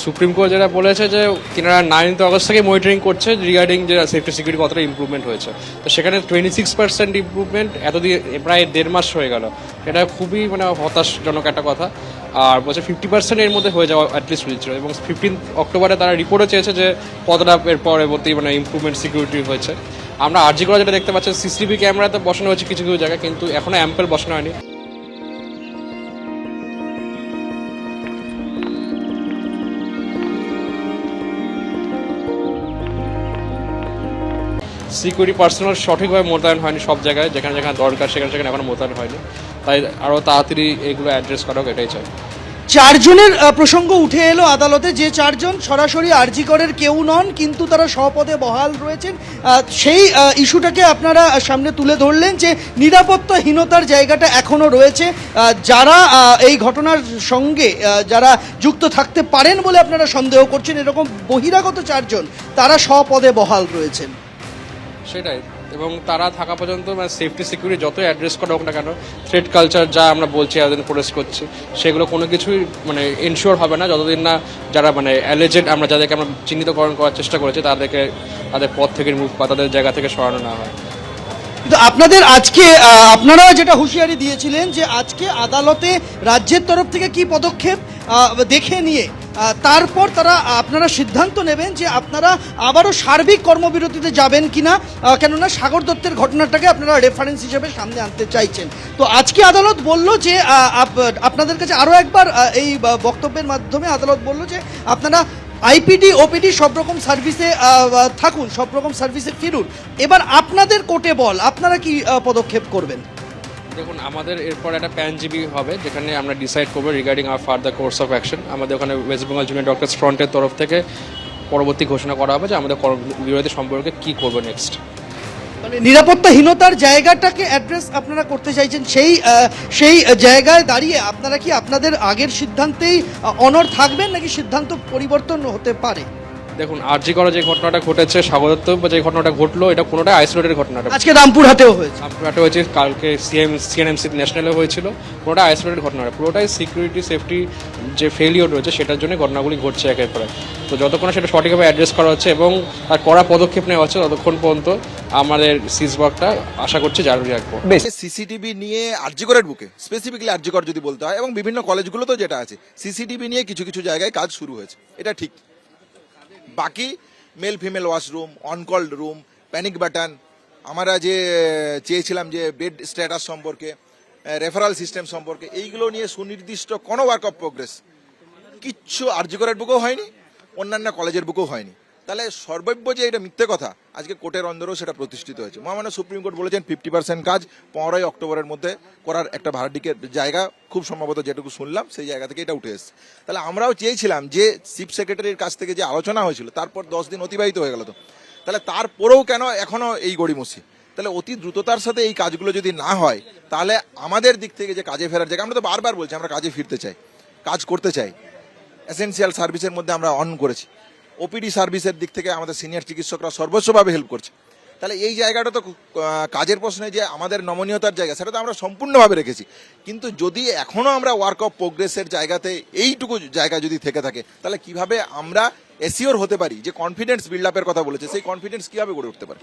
Supreme court যেটা বলেছে যে তিনারা নাইনথ আগস্ট থেকে মনিটরিং করছে রিগার্ডিং যে সেফটি সিকিউরিটি কতটা ইম্প্রুভমেন্ট হয়েছে। তো সেখানে টোয়েন্টি সিক্স পার্সেন্ট ইমপ্রুভমেন্ট এতদিন প্রায় দেড় মাস হয়ে গেল। এটা খুবই মানে হতাশজনক একটা কথা। আর বলছে ফিফটি পার্সেন্ট এর মধ্যে হয়ে যাওয়া অ্যাটলিস্ট উচিত ছিল। এবং ফিফটিন অক্টোবরে তারা রিপোর্টও চেয়েছে যে কতটা এর পরবর্তী মানে ইমপ্রুভমেন্ট সিকিউরিটি হয়েছে। আমরা আরজি করা যেটা দেখতে পাচ্ছি সিসিটিভি ক্যামেরাতে বসানো হয়েছে কিছু কিছু জায়গায়, কিন্তু এখনও অ্যাম্পেল বসানো হয়নি। সিকিউরিটি পার্সোনাল সঠিকভাবে মোতায়েন হয়নি সব জায়গায়, যেখানে যেখানে দরকার সেখানে সেখানে এখনও মোতায়েন হয়নি। তাই আরও তাড়াতাড়ি এগুলো অ্যাড্রেস করা হোক, এটাই চাই। চারজনের প্রসঙ্গ উঠে এলো আদালতে যে চারজন, সরাসরি আরজিকরের কেউ নন, কিন্তু তারা স্বপদে বহাল রয়েছেন। সেই ইস্যুটাকে আপনারা সামনে তুলে ধরলেন যে নিরাপত্তাহীনতার জায়গাটা এখনও রয়েছে। যারা এই ঘটনার সঙ্গে যারা যুক্ত থাকতে পারেন বলে আপনারা সন্দেহ করছেন, এরকম বহিরাগত চারজন, তারা স্বপদে বহাল রয়েছেন। সেটাই। এবং তারা থাকা পর্যন্ত মানে সেফটি সিকিউরিটি যতই অ্যাড্রেস করা হোক না কেন থ্রেড কালচার যা আমরা বলছি, এতদিন প্রোটেস্ট করছি, সেগুলো কোনো কিছুই মানে ইনশিওর হবে না। যতদিন না যারা মানে অ্যালেজেড আমরা যাদেরকে আমরা চিহ্নিতকরণ করার চেষ্টা করেছি, তাদেরকে তাদের পথ থেকে মুখ বা তাদের জায়গা থেকে সরানো না হয়। কিন্তু আপনাদের আজকে আপনারা যেটা হুঁশিয়ারি দিয়েছিলেন যে আজকে আদালতে রাজ্যের তরফ থেকে কি পদক্ষেপ দেখে নিয়ে তারপর তারা আপনারা সিদ্ধান্ত নেবেন যে আপনারা আবারও সার্বিক কর্মবিরতিতে যাবেন কি না কেননা সাগর দত্তের ঘটনাটাকে আপনারা রেফারেন্স হিসেবে সামনে আনতে চাইছেন। তো আজকে আদালত বলল যে আপনাদের কাছে আরও একবার এই বক্তব্যের মাধ্যমে আদালত বলল যে, আপনারা আইপিডি ওপিডি সব রকম সার্ভিসে থাকুন, সব রকম সার্ভিসে ফিরুন। এবার আপনাদের কোর্টে বল, আপনারা কি পদক্ষেপ করবেন? দেখুন, আমাদের এরপর একটা প্যান জিবি হবে, যেখানে আমরা ডিসাইড করব রিগার্ডিং আর ফার্দার কোর্স অফ অ্যাকশন আমাদের ওখানে ওয়েস্ট বেঙ্গল জুনিয়র ডক্টরস ফ্রন্টের তরফ থেকে পরবর্তী ঘোষণা করা হবে যে আমাদের বিরোধী সম্পর্কে কী করব নেক্সট মানে নিরাপত্তাহীনতার জায়গাটাকে অ্যাড্রেস আপনারা করতে চাইছেন, সেই সেই জায়গায় দাঁড়িয়ে আপনারা কি আপনাদের আগের সিদ্ধান্তেই অনর থাকবেন নাকি সিদ্ধান্ত পরিবর্তন হতে পারে? দেখুন আরজি করা যে ঘটনাটা ঘটেছে স্বাগত যে ঘটনাটা ঘটলো এটা কোনোটাই আইসোলেটেড ঘটনাটা আজকে রামপুরহাটেও হয়েছে। রামপুরহাটে হয়েছে কালকে সিএম সিএনএমসি ন্যাশনালে হয়েছিল কোনোটা আইসোলেটেড ঘটনা পুরোটাই সিকিউরিটি সেফটি যে ফেলিওর রয়েছে সেটার জন্য ঘটনাগুলি ঘটছে একের পর এক। তো যতক্ষণ না সেটা সঠিকভাবে অ্যাড্রেস করা হচ্ছে এবং তার কড়া পদক্ষেপ নেওয়া হচ্ছে ততক্ষণ পর্যন্ত আমাদের সিজওয়ার্কটা আশা করছি জারি রাখব। সিসিটিভি নিয়ে আরজিকরের বুকে স্পেসিফিকলি আরজিকর যদি বলতে হয় এবং বিভিন্ন কলেজগুলোতেও যেটা আছে সিসিটিভি নিয়ে কিছু কিছু জায়গায় কাজ শুরু হয়েছে এটা ঠিক। বাকি male female washroom on call room panic button আমরা যে চেয়েছিলাম যে বেড স্ট্যাটাস সম্পর্কে রেফারাল সিস্টেম সম্পর্কে, এইগুলো নিয়ে সুনির্দিষ্ট কোনো ওয়ার্ক অফ প্রোগ্রেস কিচ্ছু আর্যকরের বুকেও হয়নি, অন্যান্য কলেজের বুকেও হয়নি। তাহলে সর্বব্য যে এটা মিথ্যে কথা, আজকে কোর্টের অন্দরেও সেটা প্রতিষ্ঠিত হয়েছে। মহামান্য সুপ্রিম কোর্ট বলেছেন ফিফটি পার্সেন্ট কাজ পনেরোই অক্টোবরের মধ্যে করার একটা ভাড়াটিকের জায়গা, খুব সম্ভবত যেটুকু শুনলাম, সেই জায়গা থেকে এটা উঠে এসেছে। তাহলে আমরাও চেয়েছিলাম যে চিফ সেক্রেটারির কাছ থেকে যে আলোচনা হয়েছিল, তারপর দশ দিন অতিবাহিত হয়ে গেল তো। তাহলে তারপরেও কেন এখনও এই গড়িমসি? তাহলে অতি দ্রুততার সাথে এই কাজগুলো যদি না হয়, তাহলে আমাদের দিক থেকে যে কাজে ফেরার জায়গা, আমরা তো বারবার বলছি, আমরা কাজে ফিরতে চাই, কাজ করতে চাই। এসেন্সিয়াল সার্ভিসের মধ্যে আমরা অন করেছি। ওপিডি সার্ভিসের দিক থেকে আমাদের সিনিয়র চিকিৎসকরা সর্বস্বভাবে হেল্প করছে। তাহলে এই জায়গাটা তো কাজের প্রশ্নে যে আমাদের নমনীয়তার জায়গা, সেটা তো আমরা সম্পূর্ণভাবে রেখেছি। কিন্তু যদি এখনও আমরা ওয়ার্ক অফ প্রোগ্রেসের জায়গাতে এইটুকু জায়গা যদি থেকে থাকে, তাহলে কীভাবে আমরা এসিওর হতে পারি যে কনফিডেন্স বিল্ড আপের কথা বলেছে? সেই কনফিডেন্স কীভাবে গড়ে উঠতে পারি?